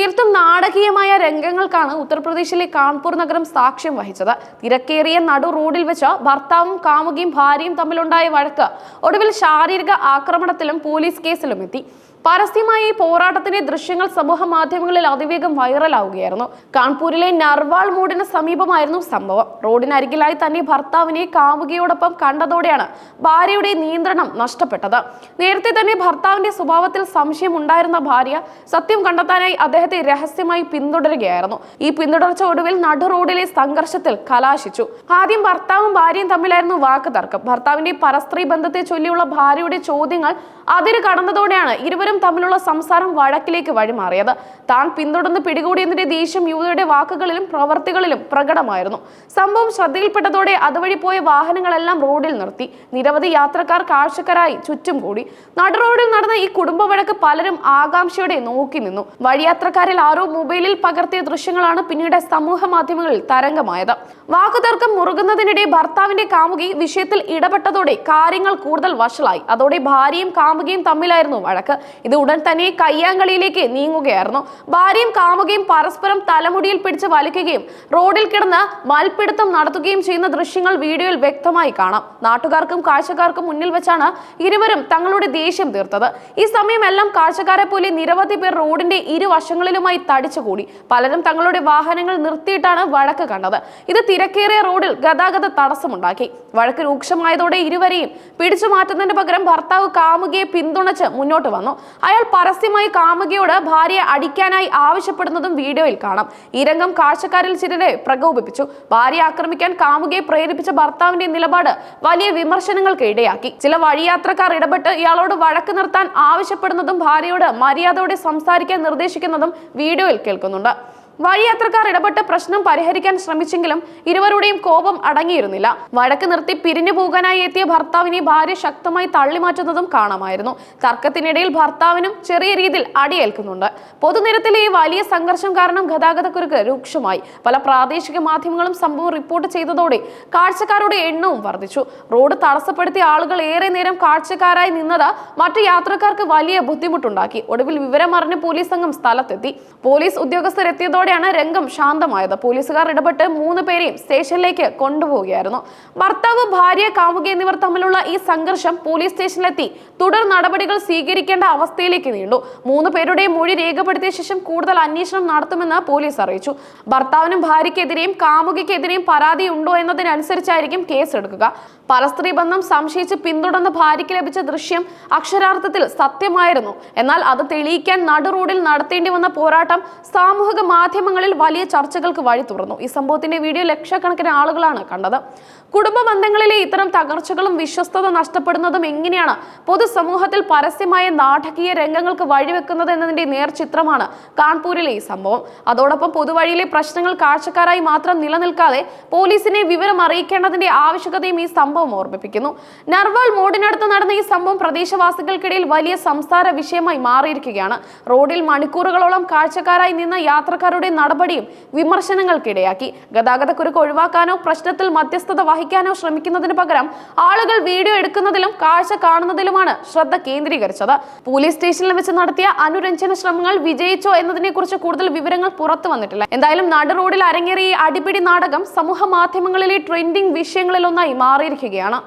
തീർത്തും നാടകീയമായ രംഗങ്ങൾക്കാണ് ഉത്തർപ്രദേശിലെ കാൺപൂർ നഗരം സാക്ഷ്യം വഹിച്ചത്. തിരക്കേറിയ നടു റോഡിൽ വെച്ച് ഭർത്താവും കാമുകിയും ഭാര്യയും തമ്മിലുണ്ടായ വഴക്ക്. ഒടുവിൽ ശാരീരിക ആക്രമണത്തിലും പോലീസ് കേസിലും എത്തി പരസ്യമായി ഈ പോരാട്ടത്തിന്റെ ദൃശ്യങ്ങൾ സമൂഹ മാധ്യമങ്ങളിൽ അതിവേഗം വൈറലാവുകയായിരുന്നു. കാൺപൂരിലെ നർവാൾ മൂടിന് സമീപമായിരുന്നു സംഭവം. റോഡിനരികിലായി തന്നെ ഭർത്താവിനെ കാമുകിയോടൊപ്പം കണ്ടതോടെയാണ് ഭാര്യയുടെ നിയന്ത്രണം നഷ്ടപ്പെട്ടത്. നേരത്തെ തന്നെ ഭർത്താവിന്റെ സ്വഭാവത്തിൽ സംശയം ഉണ്ടായിരുന്ന ഭാര്യ സത്യം കണ്ടെത്താനായി അദ്ദേഹത്തെ രഹസ്യമായി പിന്തുടരുകയായിരുന്നു. ഈ പിന്തുടർച്ച ഒടുവിൽ നടു റോഡിലെ സംഘർഷത്തിൽ കലാശിച്ചു. ആദ്യം ഭർത്താവും ഭാര്യയും തമ്മിലായിരുന്നു വാക്ക് തർക്കം ഭർത്താവിന്റെ പരസ്ത്രീ ബന്ധത്തെ ചൊല്ലിയുള്ള ഭാര്യയുടെ ചോദ്യങ്ങൾ അതിര് കടന്നതോടെയാണ് ഇരുവരും തമ്മിലുള്ള സംസാരം വഴക്കിലേക്ക് വഴിമാറിയത്. താൻ പിന്തുടർന്ന് പിടികൂടിയതിന്റെ ദേഷ്യം യുവതിയുടെ വാക്കുകളിലും പ്രവർത്തികളിലും പ്രകടമായിരുന്നു. സംഭവം ശ്രദ്ധയിൽപ്പെട്ടതോടെ അതുവഴി പോയ വാഹനങ്ങളെല്ലാം റോഡിൽ നിർത്തി. നിരവധി യാത്രക്കാർ കാഴ്ചക്കാരായി ചുറ്റും കൂടി. നടുറോഡിൽ നടന്ന ഈ കുടുംബ വഴക്ക് പലരും ആകാംക്ഷയോടെ നോക്കി നിന്നു. വഴിയാത്രക്കാരിൽ ആരോ മൊബൈലിൽ പകർത്തിയ ദൃശ്യങ്ങളാണ് പിന്നീട് സമൂഹ മാധ്യമങ്ങളിൽ തരംഗമായത്. വാക്കുതർക്കം മുറുകുന്നതിനിടെ ഭർത്താവിന്റെ കാമുകി വിഷയത്തിൽ ഇടപെട്ടതോടെ കാര്യങ്ങൾ കൂടുതൽ വഷളായി. അതോടെ ഭാര്യയും കാമുകിയും തമ്മിലായിരുന്നു വഴക്ക്. ഇത് ഉടൻ തന്നെ കയ്യാങ്കളിയിലേക്ക് നീങ്ങുകയായിരുന്നു. ഭാര്യയും കാമുകയും പരസ്പരം തലമുടിയിൽ പിടിച്ച് വലിക്കുകയും റോഡിൽ കിടന്ന് മൽപിടുത്തം നടത്തുകയും ചെയ്യുന്ന ദൃശ്യങ്ങൾ വീഡിയോയിൽ വ്യക്തമായി കാണാം. നാട്ടുകാർക്കും കാഴ്ചക്കാർക്കും മുന്നിൽ വെച്ചാണ് ഇരുവരും തങ്ങളുടെ ദേഷ്യം തീർത്തത്. ഈ സമയമെല്ലാം കാഴ്ചക്കാരെ പോലെ നിരവധി പേർ റോഡിന്റെ ഇരുവശങ്ങളിലുമായി തടിച്ചുകൂടി. പലരും തങ്ങളുടെ വാഹനങ്ങൾ നിർത്തിയിട്ടാണ് വഴക്ക് കണ്ടത്. ഇത് തിരക്കേറിയ റോഡിൽ ഗതാഗത തടസ്സമുണ്ടാക്കി. വഴക്ക് രൂക്ഷമായതോടെ ഇരുവരെയും പിടിച്ചു മാറ്റുന്നതിന് പകരം ഭർത്താവ് കാമുകയെ പിന്തുണച്ച് മുന്നോട്ട് വന്നു. അയാൾ പരസ്യമായി കാമുകിയോട് ഭാര്യയെ അടിക്കാനായി ആവശ്യപ്പെടുന്നതും വീഡിയോയിൽ കാണാം. ഈ രംഗം കാഴ്ചക്കാരിൽ ചിലരെ പ്രകോപിപ്പിച്ചു. ഭാര്യയെ ആക്രമിക്കാൻ കാമുകിയെ പ്രേരിപ്പിച്ച ഭർത്താവിന്റെ നിലപാട് വലിയ വിമർശനങ്ങൾക്ക് ഇടയാക്കി. ചില വഴിയാത്രക്കാർ ഇടപെട്ട് ഇയാളോട് വഴക്ക് നിർത്താൻ ആവശ്യപ്പെടുന്നതും ഭാര്യയോട് മര്യാദയോടെ സംസാരിക്കാൻ നിർദ്ദേശിക്കുന്നതും വീഡിയോയിൽ കേൾക്കുന്നുണ്ട്. വഴിയാത്രക്കാർ ഇടപെട്ട് പ്രശ്നം പരിഹരിക്കാൻ ശ്രമിച്ചെങ്കിലും ഇരുവരുടെയും കോപം അടങ്ങിയിരുന്നില്ല. വഴക്ക് നിർത്തി പിരിഞ്ഞു പോകാനായി എത്തിയ ഭർത്താവിനെ ഭാര്യ ശക്തമായി തള്ളിമാറ്റുന്നതും കാണാമായിരുന്നു. തർക്കത്തിനിടയിൽ ഭർത്താവിനും ചെറിയ രീതിയിൽ അടിയേൽക്കുന്നുണ്ട്. പൊതുനിരത്തിലെ ഈ വലിയ സംഘർഷം കാരണം ഗതാഗതക്കുരുക്ക് രൂക്ഷമായി. പല പ്രാദേശിക മാധ്യമങ്ങളും സംഭവം റിപ്പോർട്ട് ചെയ്തതോടെ കാഴ്ചക്കാരുടെ എണ്ണവും വർദ്ധിച്ചു. റോഡ് തടസ്സപ്പെടുത്തിയ ആളുകൾ ഏറെ നേരം കാഴ്ചക്കാരായി നിന്നത് മറ്റു യാത്രക്കാർക്ക് വലിയ ബുദ്ധിമുട്ടുണ്ടാക്കി. ഒടുവിൽ വിവരമറിഞ്ഞ് പോലീസ് സംഘം സ്ഥലത്തെത്തി. പോലീസ് ഉദ്യോഗസ്ഥർ എത്തിയതോടെയാണ് രംഗം ശാന്തമായത്. പോലീസുകാർ ഇടപെട്ട് മൂന്ന് പേരെയും സ്റ്റേഷനിലേക്ക് കൊണ്ടുപോവുകയായിരുന്നു. ഭർത്താവ് ഭാര്യ കാമുക എന്നിവർ തമ്മിലുള്ള ഈ സംഘർഷം പോലീസ് സ്റ്റേഷനിലെത്തി. തുടർ നടപടികൾ സ്വീകരിക്കേണ്ട അവസ്ഥയിലേക്ക് നീണ്ടു. മൂന്ന് പേരുടെയും മൊഴി രേഖപ്പെടുത്തിയ ശേഷം കൂടുതൽ അന്വേഷണം നടത്തുമെന്ന് പോലീസ് അറിയിച്ചു. ഭർത്താവിനും ഭാര്യയ്ക്കെതിരെയും കാമുകയ്ക്കെതിരെയും പരാതി ഉണ്ടോ എന്നതിനനുസരിച്ചായിരിക്കും കേസ് എടുക്കുക പരസ്ത്രീ ബന്ധം സംശയിച്ച് പിന്തുടർന്ന് ഭാര്യയ്ക്ക് ലഭിച്ച ദൃശ്യം അക്ഷരാർത്ഥത്തിൽ സത്യമായിരുന്നു. എന്നാൽ അത് തെളിയിക്കാൻ നടു റോഡിൽ നടത്തേണ്ടി വന്ന പോരാട്ടം സാമൂഹിക മാധ്യമങ്ങളിൽ വലിയ ചർച്ചകൾക്ക് വഴി തുറന്നു. ഈ സംഭവത്തിന്റെ വീഡിയോ ലക്ഷക്കണക്കിന് ആളുകളാണ് കണ്ടത്. കുടുംബ ബന്ധങ്ങളിലെ ഇത്തരം തകർച്ചകളും വിശ്വസ്തത നഷ്ടപ്പെടുന്നതും എങ്ങനെയാണ് പൊതുസമൂഹത്തിൽ പരസ്യമായ നാടകീയ രംഗങ്ങൾക്ക് വഴിവെക്കുന്നത് എന്നതിന്റെ നേർചിത്രമാണ് കാൺപൂരിലെ ഈ സംഭവം. അതോടൊപ്പം പൊതുവഴിയിലെ പ്രശ്നങ്ങൾ കാഴ്ചക്കാരായി മാത്രം നിലനിൽക്കാതെ പോലീസിനെ വിവരം അറിയിക്കേണ്ടതിന്റെ ആവശ്യകതയും ഈ സംഭവം ഓർമ്മിപ്പിക്കുന്നു. നർവാൾ മോഡിനടുത്ത് നടന്ന ഈ സംഭവം പ്രദേശവാസികൾക്കിടയിൽ വലിയ സംസാര വിഷയമായി മാറിയിരിക്കുകയാണ്. റോഡിൽ മണിക്കൂറുകളോളം കാഴ്ചക്കാരായി നിന്ന യാത്രക്കാരുടെ നടപടിയും വിമർശനങ്ങൾക്കിടയാക്കി. ഗതാഗതക്കുരുക്ക് ഒഴിവാക്കാനോ പ്രശ്നത്തിൽ മധ്യസ്ഥത വഹിക്കാനോ ശ്രമിക്കുന്നതിന് പകരം ആളുകൾ വീഡിയോ എടുക്കുന്നതിലും കാഴ്ച കാണുന്നതിലുമാണ് ശ്രദ്ധ കേന്ദ്രീകരിച്ചത്. പോലീസ് സ്റ്റേഷനിൽ വെച്ച് നടത്തിയ അനുരഞ്ജന ശ്രമങ്ങൾ വിജയിച്ചോ എന്നതിനെക്കുറിച്ച് കൂടുതൽ വിവരങ്ങൾ പുറത്തു വന്നിട്ടില്ല. എന്തായാലും നട റോഡിൽ അരങ്ങേറിയ അടിപിടി നാടകം സമൂഹ മാധ്യമങ്ങളിലെ ട്രെൻഡിംഗ് വിഷയങ്ങളിലൊന്നായി മാറിയിരിക്കുകയാണ്.